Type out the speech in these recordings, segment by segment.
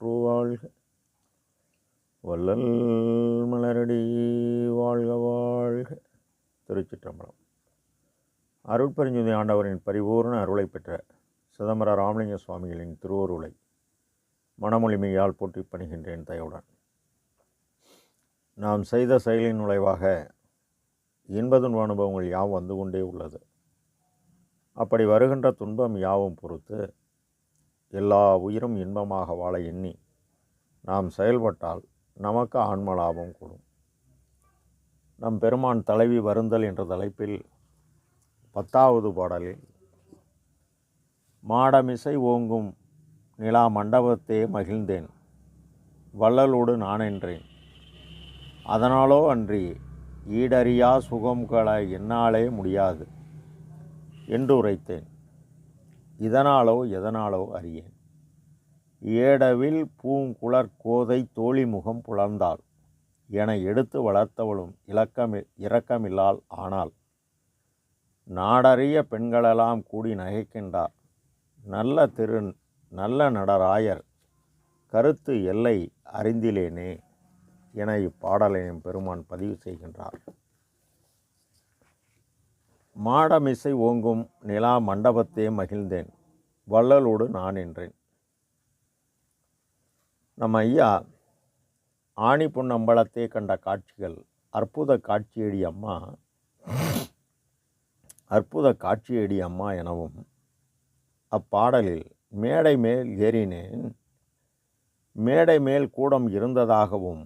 வாழ்க வள்ளல் மலரடி வாழ்க வாழ்க. திருச்சிற்றம்பலம். அருட்பெருஞ்சுதி ஆண்டவரின் பரிபூர்ண அருளை பெற்ற சிதம்பர ராமலிங்க சுவாமிகளின் திருவருளை மனமொழிமையால் போற்றி பணிகின்றேன் தயவுடன். நாம் செய்த செயலின் நுழைவாக இன்பதுன்ப அனுபவங்கள் யாவும் வந்து கொண்டே உள்ளது. அப்படி வருகின்ற துன்பம் யாவும் பொறுத்து எல்லா உயிரும் இன்பமாக வாழ எண்ணி நாம் செயல்பட்டால் நமக்கு ஆன்ம லாபம் கூடும். நம் பெருமான் தலைவி வருந்தல் என்ற தலைப்பில் பத்தாவது பாடலில் மாடமிசை ஓங்கும் நிலா மண்டபத்தே மகிழ்ந்தேன் வள்ளலோடு நான் என்றேன் அதனாலோ அன்றி ஈடறியா சுகம்கள என்னாலே முடியாது என்று உரைத்தேன். இதனாலோ எதனாலோ அறியேன். ஏடவில் பூங்குளர் கோதை தோழி முகம் புலர்ந்தாள். என எடுத்து வளர்த்தவளும் இலக்கம் இரக்கமில்லால் ஆனால் நாடறிய பெண்களெல்லாம் கூடி நகைக்கின்றார். நல்ல திரு நல்ல நடராயர் கருத்து எல்லை அறிந்திலேனே என இப்பாடலையும் பெருமான் பதிவு செய்கின்றார். மாடமிசை ஓங்கும் நிலா மண்டபத்தே மகிழ்ந்தேன். வள்ளலோடு நான் என்றேன் நம்ம ஐயா ஆணி பொன்னம்பலத்தே கண்ட காட்சிகள் அற்புத காட்சியடி அம்மா அற்புத காட்சியடி அம்மா எனவும் அப்பாடலில் மேடை மேல் ஏறினேன். மேடை மேல் கூடம் இருந்ததாகவும்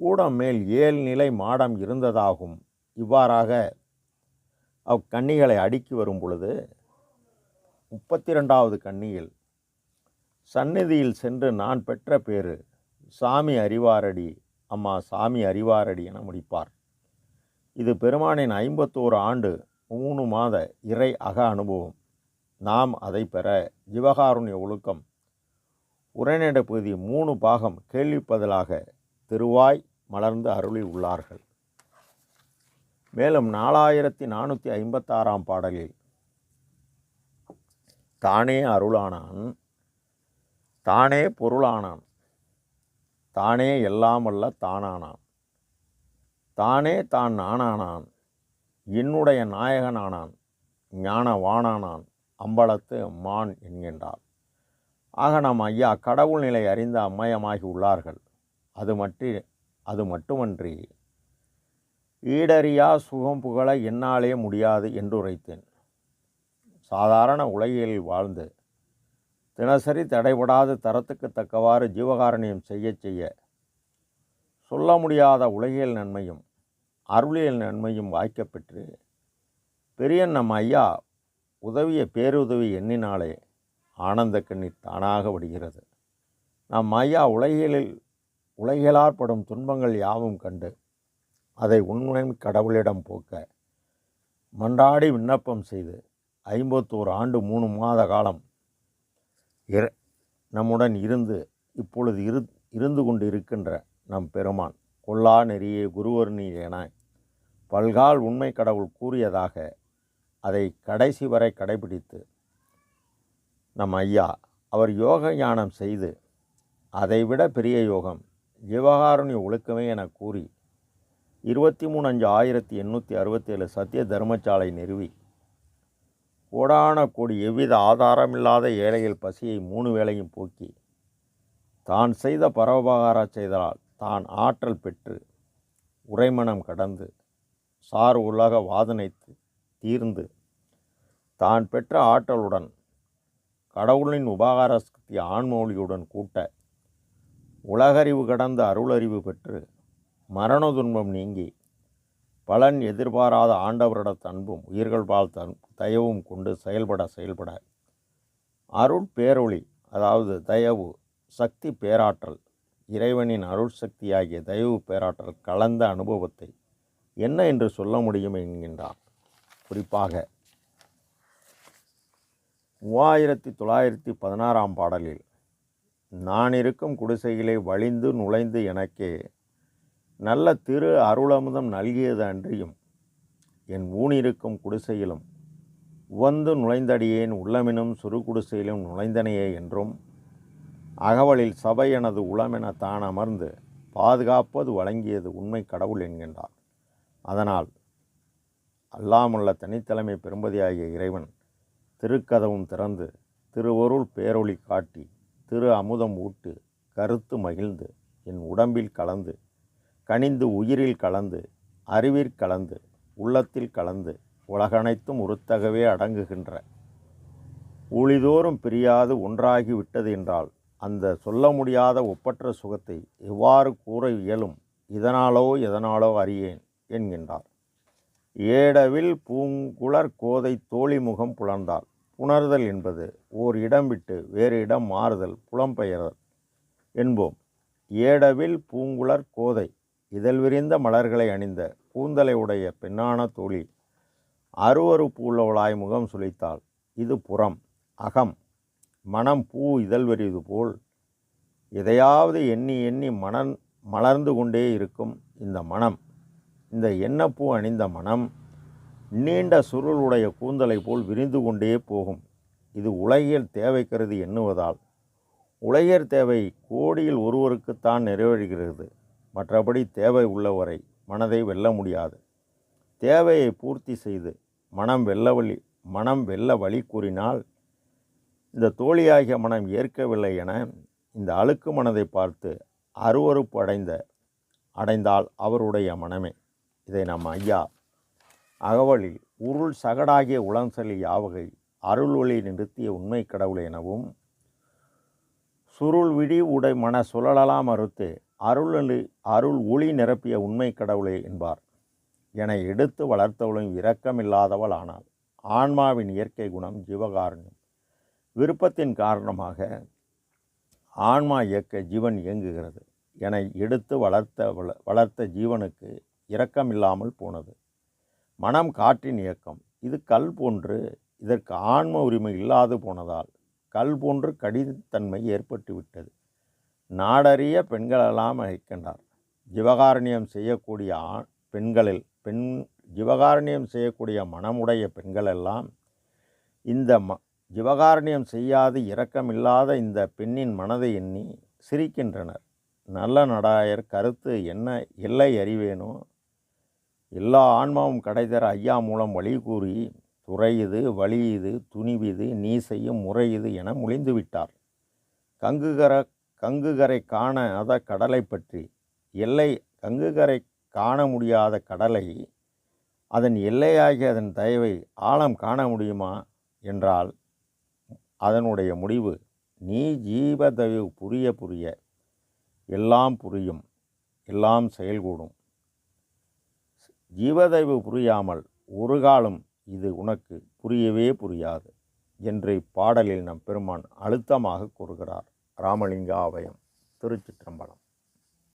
கூடம் மேல் ஏழு நிலை மாடம் இருந்ததாகவும் இவ்வாறாக அக்கன்னிகளை அடுக்கி வரும் பொழுது முப்பத்தி ரெண்டாவது கன்னியில் சந்நிதியில் சென்று நான் பெற்ற பேரு சாமி அறிவாரடி அம்மா சாமி அறிவாரடி என முடிப்பார். இது பெருமானின் ஐம்பத்தோரு ஆண்டு மூணு மாத இறை அக அனுபவம். நாம் அதை பெற ஜிவகாருண்ய ஒழுக்கம் உரைநடை பகுதி மூணு பாகம் கேள்விப்பதலாக திருவாய் மலர்ந்து அருளி உள்ளார்கள் மேலும் நாலாயிரத்தி நானூற்றி ஐம்பத்தாறாம் பாடலில் தானே அருளானான் தானே பொருளானான் தானே எல்லாம் அல்ல தானானான் தானே தான் நானானான் என்னுடைய நாயகனானான் ஞானவானானான் அம்பலத்து மான் என்கின்றார். ஆக நாம் ஐயா கடவுள் நிலை அறிந்த அம்மயமாகி உள்ளார்கள். அது மட்டு அது மட்டுமன்றி ஈடறியா சுகம் புகழ என்னாலே முடியாது என்று உரைத்தேன் சாதாரண உலகில் வாழ்ந்து தினசரி தடைபடாத தரத்துக்கு தக்கவாறு ஜீவகாரணியம் செய்ய செய்ய சொல்ல முடியாத உலகியல் நன்மையும் அருளியல் நன்மையும் வாய்க்கப்பெற்று பெரிய நம் ஐயா உதவிய பேருதவி எண்ணினாலே ஆனந்த கண்ணீர் தானாக விடுகிறது. நம் ஐயா உலகியலில் உலகியலாற்படும் துன்பங்கள் யாவும் கண்டு அதை உண்மை கடவுளிடம் போக்க. மன்றாடி விண்ணப்பம் செய்து ஐம்பத்தோரு ஆண்டு மூணு மாத காலம் இர நம்முடன் இருந்து இப்பொழுது இரு இருந்து கொண்டு இருக்கின்ற நம் பெருமான் கொல்லா நெறியே குருவர் நீ என பல்கால் உண்மை கடவுள் கூறியதாக அதை கடைசி வரை கடைபிடித்து நம் ஐயா அவர் யோக ஞானம் செய்து அதைவிட பெரிய யோகம் ஜீவகாருண்ய ஒழுக்கமே என கூறி இருபத்தி மூணு அஞ்சு ஆயிரத்தி எண்ணூற்றி அறுபத்தேழு சத்திய தர்மசாலை நிறுவி. கோடான கோடி எவ்வித ஆதாரமில்லாத ஏழைகள் பசியை மூணு வேளையும் போக்கி. தான் செய்த பரோபகார செய்தலால் தான் ஆற்றல் பெற்று உறைமனம் கடந்து சார் உலக வாதனைத்து தீர்ந்து. தான் பெற்ற ஆற்றலுடன் கடவுளின் உபகார சக்தி ஆண்மொழியுடன் கூட்ட உலகறிவு கடந்த அருளறிவு பெற்று மரண துன்பம் நீங்கி பலன் எதிர்பாராத ஆண்டவரிட அன்பும் உயிர்கள் பால் தன் தயவும் கொண்டு செயல்பட செயல்பட. அருள் பேரொளி அதாவது தயவு சக்தி பேராற்றல் இறைவனின் அருள் சக்தியாகிய தயவு பேராற்றல் கலந்த அனுபவத்தை என்ன என்று சொல்ல முடியும் என்கின்றார். குறிப்பாக மூவாயிரத்தி தொள்ளாயிரத்தி பதினாறாம் பாடலில் நான் இருக்கும் குடிசைகளை வழிந்து நுழைந்து எனக்கே நல்ல திரு அருளமுதம் நல்கியது அன்றியும் என் ஊனிருக்கும் குடிசையிலும் உவந்து நுழைந்தடியேன் உள்ளமெனும் சுரு குடிசையிலும் நுழைந்தனையே என்றும் அகவலில் சபை எனது உளமென தான் அமர்ந்து பாதுகாப்பது வழங்கியது உண்மை கடவுள் என்கின்றார். அதனால் அல்லாமுள்ள தனித்தலைமை பெரும்பதியாகிய இறைவன் திருக்கதவும் திறந்து திருவருள் பேரொளி காட்டி திரு அமுதம் ஊட்டு கருத்து மகிழ்ந்து என் உடம்பில் கலந்து கனிந்து உயிரில் கலந்து அறிவிற் கலந்து உள்ளத்தில் கலந்து உலகனைத்தும் உருத்தகவே அடங்குகின்ற. ஊழிதோறும் பிரியாது ஒன்றாகி விட்டது என்றால் அந்த சொல்ல முடியாத ஒப்பற்ற சுகத்தை எவ்வாறு கூற இயலும் இதனாலோ எதனாலோ அறியேன் என்கின்றார். ஏடவில் பூங்குளர் கோதை தோழி முகம் புலர்ந்தால் புணர்தல் என்பது ஓர் இடம் விட்டு வேறு இடம் மாறுதல் புலம்பெயர்தல். என்போம். ஏடவில் பூங்குளர் கோதை இதழ் விரிந்த மலர்களை அணிந்த கூந்தலை உடைய பெண்ணான தோழி அருவறுப்பு உள்ளவளாய் முகம் சுழித்தாள் இது புறம் அகம் மனம் பூ இதழ் விரிவது போல் எதையாவது எண்ணி எண்ணி மணன் மலர்ந்து கொண்டே இருக்கும் இந்த மனம். இந்த எண்ணப்பூ அணிந்த மனம் நீண்ட சுருளுடைய கூந்தலை போல் விரிந்து கொண்டே போகும். இது உலகியல் தேவை கருதி எண்ணுவதால் உலகியல் தேவை கோடியில் ஒருவருக்குத்தான் நிறைவேறுகிறது மற்றபடி தேவை உள்ளவரை மனதை வெல்ல முடியாது. தேவையை பூர்த்தி செய்து மனம் வெல்ல வழி மனம் வெல்ல வழி கூறினால் இந்த தோழியாகிய மனம் ஏற்கவில்லை என இந்த அழுக்கு மனதை பார்த்து அருவறுப்பு அடைந்த அடைந்தால் அவருடைய மனமே. இதை நம் ஐயா அகவலில் உருள் சகடாகிய உளம்சலி யாவகை அருள் ஒளி நிறுத்திய உண்மை கடவுள் எனவும் சுருள் விடி உடை மன சுழலலாம் மறுத்து அருள் அருள் ஒளி நிரப்பிய உண்மை கடவுளே என்பார். என எடுத்து வளர்த்தவளும் இரக்கமில்லாதவள் ஆனாள். ஆன்மாவின் இயற்கை குணம் ஜீவகாருண்யம். விருப்பத்தின் காரணமாக ஆன்மா இயக்க ஜீவன் இயங்குகிறது. என எடுத்து வளர்த்த வள- வளர்த்த ஜீவனுக்கு இரக்கமில்லாமல் போனது. மனம் காற்றின் இயக்கம். இது கல் போன்று இதற்கு ஆன்ம உரிமை இல்லாது போனதால் கல் போன்று கடிதத்தன்மை ஏற்பட்டுவிட்டது. நாடறிய பெண்களெல்லாம் அழைக்கின்றார். ஜீவகாரண்யம் செய்யக்கூடிய ஆண் பெண்களில் பெண் ஜீவகாரண்யம் செய்யக்கூடிய மனமுடைய பெண்களெல்லாம் இந்த ம ஜீவகாரண்யம் செய்யாது இரக்கமில்லாத இந்த பெண்ணின் மனதை எண்ணி சிரிக்கின்றனர். நல்ல நடாயர் கருத்து என்ன எல்லை அறிவேனோ? எல்லா ஆன்மாவும் கடைதர ஐயா மூலம் வழி கூறி துறையுது வழியுது துணிவிது நீ செய்யும் முறையுது என முழிந்து விட்டார் கங்குகர கங்குகரை காண அத கடலை பற்றி. எல்லை கங்குகரை காண முடியாத கடலை அதன் எல்லையாகிய அதன் தயவை ஆழம் காண முடியுமா என்றால் அதனுடைய முடிவு நீ ஜீவதயவு புரிய புரிய எல்லாம் புரியும் எல்லாம் செயல்கூடும். ஜீவதயவு புரியாமல் ஒரு காலம் இது உனக்கு புரியவே புரியாது என்று இப்பாடலில் நம் பெருமான் அழுத்தமாக கூறுகிறார். ராமலிங்காவயம் திருச்சிற்றம்பலம்.